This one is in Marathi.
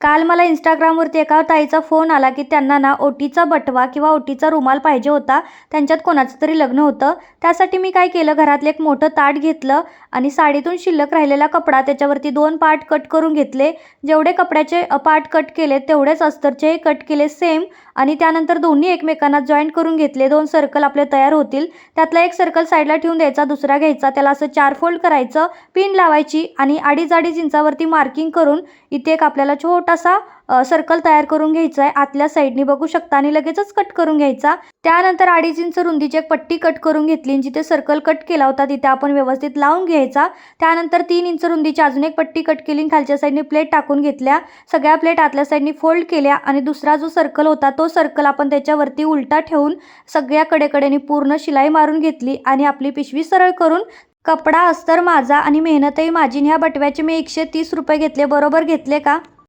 काल मला इंस्टाग्रामवरती एका ताईचा फोन आला की त्यांना ना ओटीचा बटवा किंवा ओटीचा रुमाल पाहिजे होता. त्यांच्यात कोणाचं तरी लग्न होतं. त्यासाठी मी काय केलं? घरातलं एक मोठं ताट घेतलं आणि साडीतून शिल्लक राहिलेला कपडा त्याच्यावरती दोन पार्ट कट करून घेतले. जेवढे कपड्याचे पार्ट कट केले तेवढेच अस्तरचेही कट केले सेम आणि त्यानंतर दोन्ही एकमेकांना जॉईंट करून घेतले. दोन सर्कल आपले तयार होतील. त्यातला एक सर्कल साईडला ठेवून द्यायचा दुसरा घ्यायचा. त्याला असं चार फोल्ड करायचं. पिन लावायची आणि अडीच अडीच इंचावरती मार्किंग करून इथे एक आपल्याला छोटासा सर्कल तयार करून घ्यायचा आहे. आतल्या साईडनी बघू शकता आणि लगेचच कट करून घ्यायचा. त्यानंतर अडीच इंच रुंदीची एक पट्टी कट करून घेतली जिथे सर्कल कट केला होता तिथे आपण व्यवस्थित लावून घ्यायचा. त्यानंतर तीन इंच रुंदीची अजून एक पट्टी कट केली आणि खालच्या साईडनी प्लेट टाकून घेतल्या. सगळ्या प्लेट आतल्या साईडनी फोल्ड केल्या आणि दुसरा जो सर्कल होता तो सर्कल आपण त्याच्यावरती उलटा ठेवून सगळ्या कडेकडेनी पूर्ण शिलाई मारून घेतली आणि आपली पिशवी सरळ करून कपडा अस्तर माझा आणि मेहनतही माझी ह्या बटव्याचे मी एकशे तीस रुपये घेतले. बरोबर घेतले का?